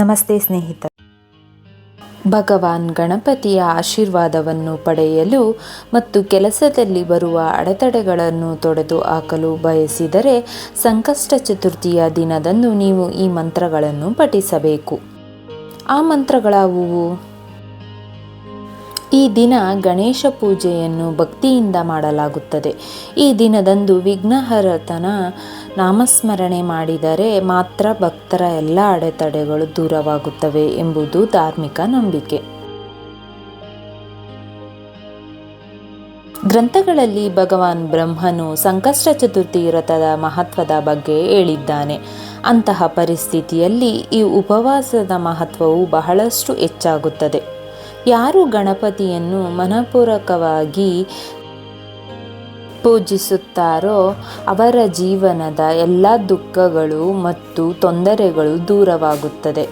ನಮಸ್ತೆ ಸ್ನೇಹಿತ ಭಗವಾನ್ ಗಣಪತಿಯ ಆಶೀರ್ವಾದವನ್ನು ಪಡೆಯಲು ಮತ್ತು ಕೆಲಸದಲ್ಲಿ ಬರುವ ಅಡೆತಡೆಗಳನ್ನು ತೊಡೆದು ಹಾಕಲು ಬಯಸಿದರೆ ಸಂಕಷ್ಟ ಚತುರ್ಥಿಯ ದಿನದಂದು ನೀವು ಈ ಮಂತ್ರಗಳನ್ನು ಪಠಿಸಬೇಕು. ಆ ಮಂತ್ರಗಳಾವುವು? ಈ ದಿನ ಗಣೇಶ ಪೂಜೆಯನ್ನು ಭಕ್ತಿಯಿಂದ ಮಾಡಲಾಗುತ್ತದೆ. ಈ ದಿನದಂದು ವಿಘ್ನಹರತನ ನಾಮಸ್ಮರಣೆ ಮಾಡಿದರೆ ಮಾತ್ರ ಭಕ್ತರ ಎಲ್ಲ ಅಡೆತಡೆಗಳು ದೂರವಾಗುತ್ತವೆ ಎಂಬುದು ಧಾರ್ಮಿಕ ನಂಬಿಕೆ. ಗ್ರಂಥಗಳಲ್ಲಿ ಭಗವಾನ್ ಬ್ರಹ್ಮನು ಸಂಕಷ್ಟ ಚತುರ್ಥಿ ವ್ರತದ ಮಹತ್ವದ ಬಗ್ಗೆ ಹೇಳಿದ್ದಾನೆ. ಅಂತಹ ಪರಿಸ್ಥಿತಿಯಲ್ಲಿ ಈ ಉಪವಾಸದ ಮಹತ್ವವು ಬಹಳಷ್ಟು ಹೆಚ್ಚಾಗುತ್ತದೆ. ಯಾರು ಗಣಪತಿಯನ್ನು ಮನಪೂರಕವಾಗಿ ಪೂಜಿಸುತ್ತಾರೋ ಅವರ ಜೀವನದ ಎಲ್ಲ ದುಃಖಗಳು ಮತ್ತು ತೊಂದರೆಗಳು ದೂರವಾಗುತ್ತದೆ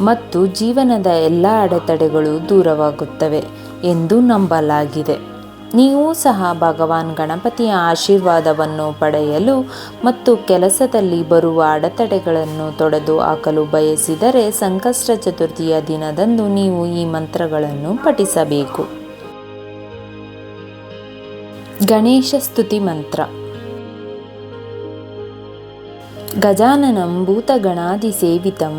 ಮತ್ತು ಜೀವನದ ಎಲ್ಲ ಅಡೆತಡೆಗಳು ದೂರವಾಗುತ್ತವೆ ಎಂದು ನಂಬಲಾಗಿದೆ. ನೀವು ಸಹ ಭಗವಾನ್ ಗಣಪತಿಯ ಆಶೀರ್ವಾದವನ್ನು ಪಡೆಯಲು ಮತ್ತು ಕೆಲಸದಲ್ಲಿ ಬರುವ ಅಡೆತಡೆಗಳನ್ನು ತೊಡೆದು ಹಾಕಲು ಬಯಸಿದರೆ ಸಂಕಷ್ಟ ಚತುರ್ಥಿಯ ದಿನದಂದು ನೀವು ಈ ಮಂತ್ರಗಳನ್ನು ಪಠಿಸಬೇಕು. ಗಣೇಶ ಸ್ತುತಿ ಮಂತ್ರ. गजाननं भूतगणादिसेवितं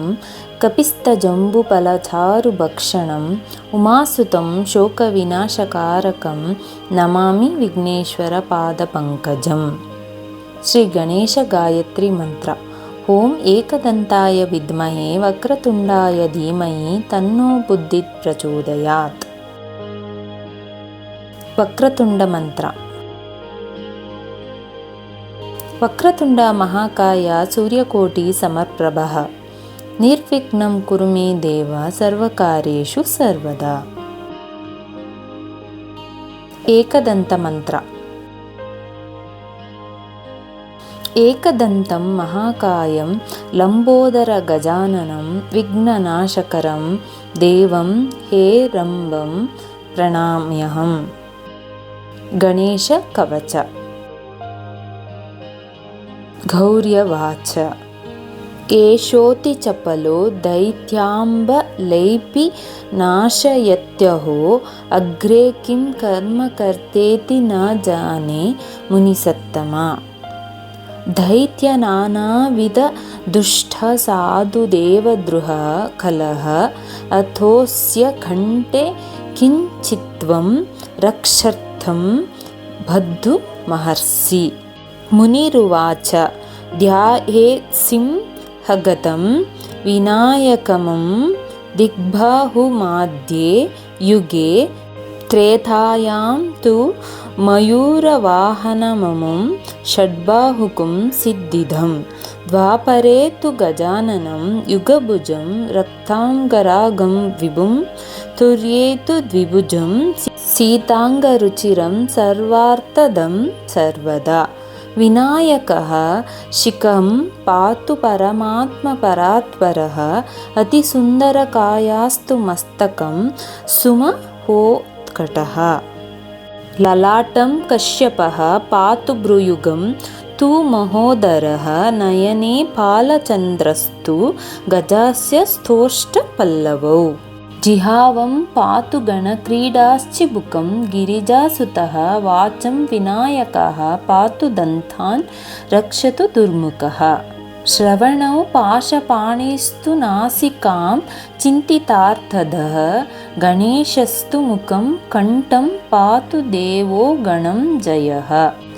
कपिस्थजम्बुपलचारुभक्षणम् उमासुतं शोकविनाशकारकं नमामि विघ्नेश्वरपादपङ्कजं श्रीगणेशगायत्रीमन्त्र। ॐ एकदन्ताय विद्महे वक्रतुण्डाय धीमहि तन्नो बुद्धिप्रचोदयात्। वक्रतुण्डमन्त्र। वक्रतुण्डामहाकाया सूर्यकोटिसमर्प्रभः निर्विघ्नं कुरु मे देव सर्वकारेषु सर्वदा। एकदन्तमन्त्र। एकदन्तं महाकायं लम्बोदरगजाननं विघ्ननाशकरं देवं हे रम्बं प्रणाम्यहं गणेशकवच। गौर्यवाच। केशोतिचपलो दैत्याम्बलैपि नाशयत्यहो अग्रे किं कर्म कर्तेति न जाने मुनिसत्तमा। धैत्यनाविधदुष्टसाधुदेवदृहः कलः अथोऽस्य कण्ठे किञ्चित्त्वं रक्षर्थं बद्धु महर्षि। मुनिरुवाच। ध्यायेत्सिंहगतं विनायकमं दिग्बाहुमाद्ये युगे त्रेधायां तु मयूरवाहनममुं षड्बाहुकुं सिद्धिदं द्वापरे तु गजाननं युगभुजं रक्ताङ्गरागं विभुं तुर्ये तु द्विभुजं सीताङ्गरुचिरं सर्वार्थदं सर्वदा। विनायकः शिखं पातु परमात्मपरात्परः अतिसुन्दरकायास्तु मस्तकं सुमहोत्कटः ललाटं कश्यपः पातु भ्रुयुगं तु महोदरः नयने पालचन्द्रस्तु गजस्य स्थोष्टपल्लवौ। जिहावं पातु गणक्रीडाश्चिबुकं गिरिजासुतः वाचं विनायकः पातु दन्तान् रक्षतु दुर्मुखः श्रवणौ पाशपाणिस्तु नासिकां चिन्तितार्थदः गणेशस्तु मुखं कण्ठं पातु देवो गणं जयः।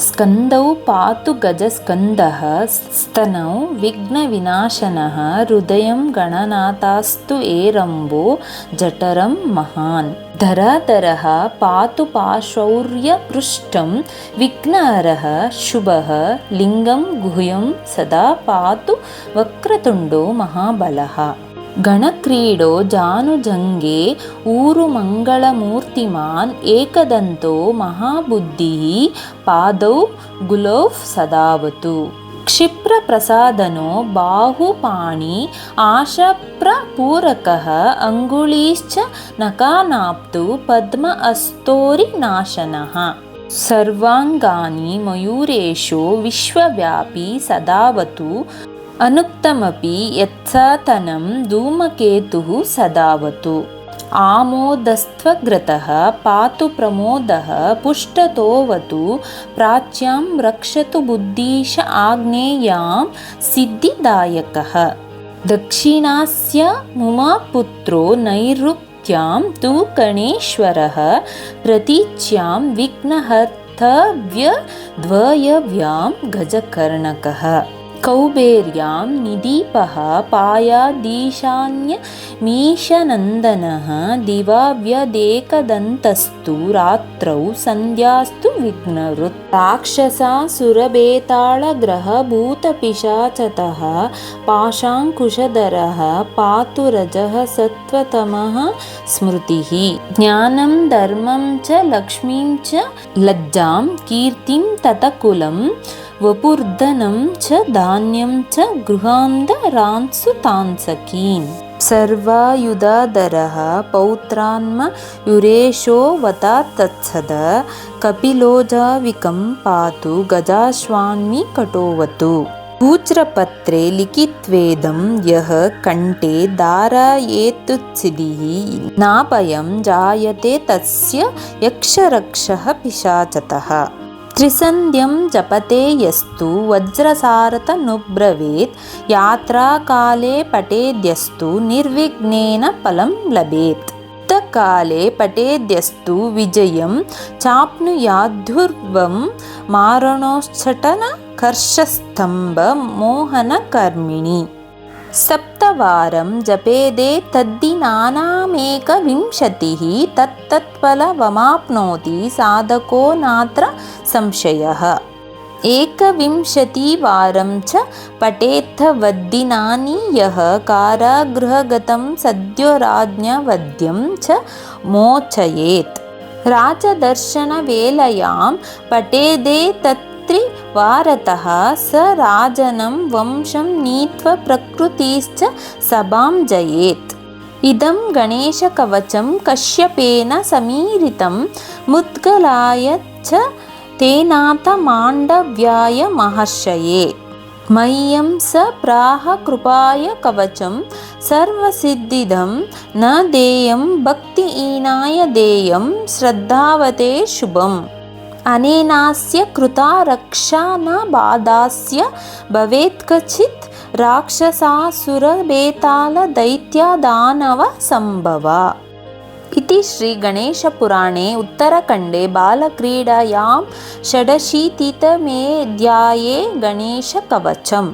स्कन्दौ पातु गजस्कन्दः स्तनौ विघ्नविनाशनः हृदयं गणनाथास्तु एरम्बो जठरं महान् धराधरः पातु पाशौर्यपृष्ठं विघ्नहरः शुभः लिङ्गं गुह्यं सदा पातु वक्रतुण्डो महाबलः गणक्रीडो जानुजङ्गे ऊरुमङ्गलमूर्तिमान् एकदन्तो महाबुद्धिः पादौ गुलौः सदावतु क्षिप्रप्रसादनो बाहुपाणि आशप्रपूरकः अङ्गुलीश्च नकानाप्तु पद्म अस्तोरिनाशनः सर्वाङ्गानि मयूरेशो विश्वव्यापी सदावतु। अनुक्तमपि यत्सातनं धूमकेतुः सदावतु आमोदस्त्वग्रतः पातु प्रमोदः पुष्टतोऽवतु प्राच्यां रक्षतु बुद्धीश आग्नेयां सिद्धिदायकः। दक्षिणास्य मुमापुत्रो नैऋत्यां तु गणेश्वरः प्रतीच्यां विघ्नहर्तव्यद्वयव्यां गजकर्णकः कौबेर्यां निदीपः पायादीशान्यमीशनन्दनः दिवाव्यदेकदन्तस्तु रात्रौ सन्ध्यास्तु विघ्नरुत्। राक्षसासुरबेताळग्रहभूतपिशाचतः पाशाङ्कुशधरः पातु रजः सत्त्वतमः स्मृतिः। ज्ञानं धर्मं च लक्ष्मीं च लज्जां कीर्तिं ततकुलं वपुर्धनं च धान्यं च गृहान्धरान्सुतांसकीन् सर्वायुधाधरः पौत्रान्मयुरेशो वता तत्सद कपिलोजाविकं पातु गजाश्वान्मि कटोवतु। सूत्रपत्रे लिखित्वेदं यः कण्ठे धारयेत्तुत्सिदिः नाभयं जायते तस्य यक्षरक्षः पिशाचतः त्रिसन्ध्यं जपते यस्तु वज्रसारतनुब्रवीत् यात्राकाले पठेद्यस्तु निर्विघ्नेन फलं लभेत्। युद्धकाले पठेद्यस्तु विजयं चाप्नुयाद्धुर्वं मारणोश्चटनकर्षस्तम्भमोहनकर्मिणि सप्तवारं जपेदे तद्दिनानामेकविंशतिः तत्तत्फलमवाप्नोति साधको नात्र संशयः। एकविंशतिवारं च पठेत्थवद्दिनानि यः कारागृहगतं सद्यो राज्ञवद्यं च मोचयेत्। राजदर्शनवेलयां पठेदे तत् त्रिवारतः स राजनं वंशं नीत्वा प्रकृतिश्च सभां जयेत्। इदं गणेशकवचं कश्यपेन समीरितं मुद्गलाय च तेनाथ माण्डव्याय महर्षये। मह्यं स प्राह कृपाय कवचं सर्वसिद्धिदं न देयं भक्तिहीनाय देयं श्रद्धावते शुभम् अनेनास्य कृता रक्षा न बाधास्य। भवेत् क्वचित् राक्षसासुरबेतालदैत्यादानवसम्भव। इति श्रीगणेशपुराणे उत्तरखण्डे बालक्रीडायां षडशीतितमेऽध्याये गणेशकवचम्